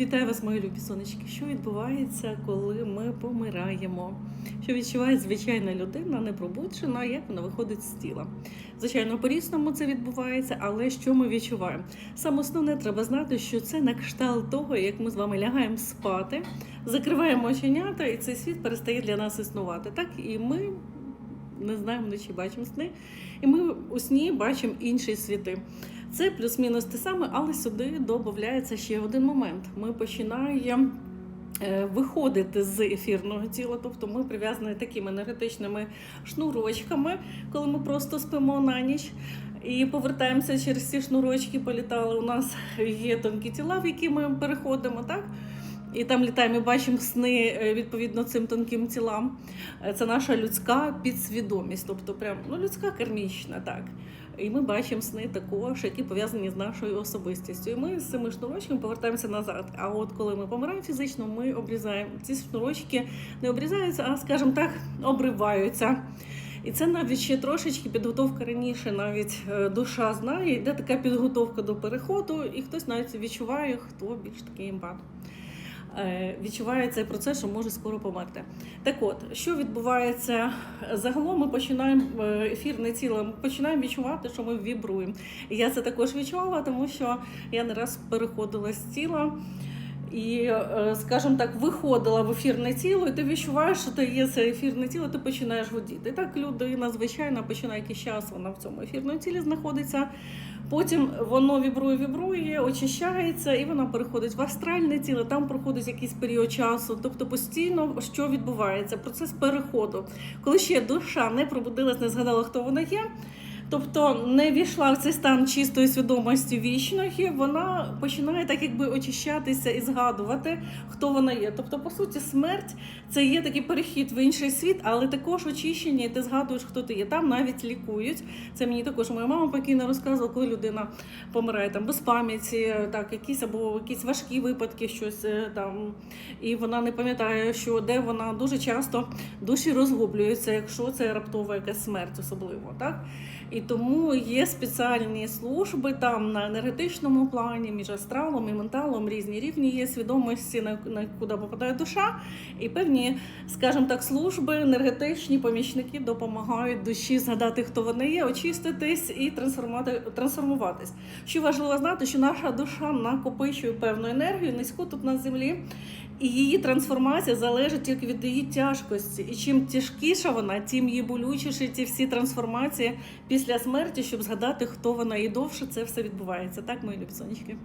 Вітаю вас, мої любі сонечки. Що відбувається, коли ми помираємо? Що відчуває звичайна людина, непробуджена, як вона виходить з тіла? Звичайно, по-різному це відбувається, але що ми відчуваємо? Саме основне треба знати, що це на кшталт того, як ми з вами лягаємо спати, закриваємо оченята, і цей світ перестає для нас існувати. Так і ми не знаємо вночі бачимо сни, і ми у сні бачимо інші світи. Це плюс-мінус те саме, але сюди додається ще один момент. Ми починаємо е, виходити з ефірного тіла, тобто ми прив'язані такими енергетичними шнурочками, коли ми просто спимо на ніч. І повертаємося через ці шнурочки, політали. У нас є тонкі тіла, в які ми переходимо, так? І там літаємо і бачимо сни е, відповідно цим тонким тілам. Е, Це наша людська підсвідомість, тобто прям ну, людська кармічна, так. І ми бачимо сни також, які пов'язані з нашою особистістю. І ми з цими шнурочками повертаємося назад. А от коли ми помираємо фізично, ми обрізаємо ці шнурочки, не обрізаються, а скажімо так, обриваються. І це навіть ще трошечки підготовка раніше, навіть е, душа знає, йде така підготовка до переходу, і хтось навіть відчуває, хто більш такий імпат. Е, Відчуває цей процес, що може скоро померти. Так от, що відбувається загалом, ми починаємо е, ефірне тіло, ми починаємо відчувати, що ми вібруємо. Я це також відчувала, тому що я не раз переходила з тіла. І, е, скажімо так, виходила в ефірне тіло, і ти відчуваєш, що ти є це ефірне тіло, ти починаєш гудіти. І так людина, звичайно, починає якийсь час, вона в цьому ефірному тілі знаходиться. Потім воно вібрує, вібрує, очищається, і вона переходить в астральне тіло, там проходить якийсь період часу. Тобто постійно що відбувається? Процес переходу. Коли ще душа не пробудилась, не згадала, хто вона є. Тобто не війшла в цей стан чистої свідомості вічної, вона починає так якби очищатися і згадувати, хто вона є. Тобто, по суті, смерть це є такий перехід в інший світ, але також очищення, і ти згадуєш, хто ти є. Там навіть лікують. Це мені також моя мама покійно розказувала, коли людина помирає там без пам'яті, так, якісь або якісь важкі випадки, щось е, там, і вона не пам'ятає, що де вона дуже часто душі розгублюються, якщо це раптова якась смерть, особливо так. І тому є спеціальні служби там на енергетичному плані, між астралом і менталом різні рівні є свідомості, на, на куди попадає душа, і певні, скажімо так, служби енергетичні помічники допомагають душі згадати, хто вони є, очиститись і трансформувати, трансформуватись. Що важливо знати, що наша душа накопичує певну енергію низьку тут на землі. І її трансформація залежить тільки від її тяжкості. І чим тяжкіша вона, тим її болючіші ці всі трансформації після смерті, щоб згадати, хто вона і довше це все відбувається. Так, мої любі?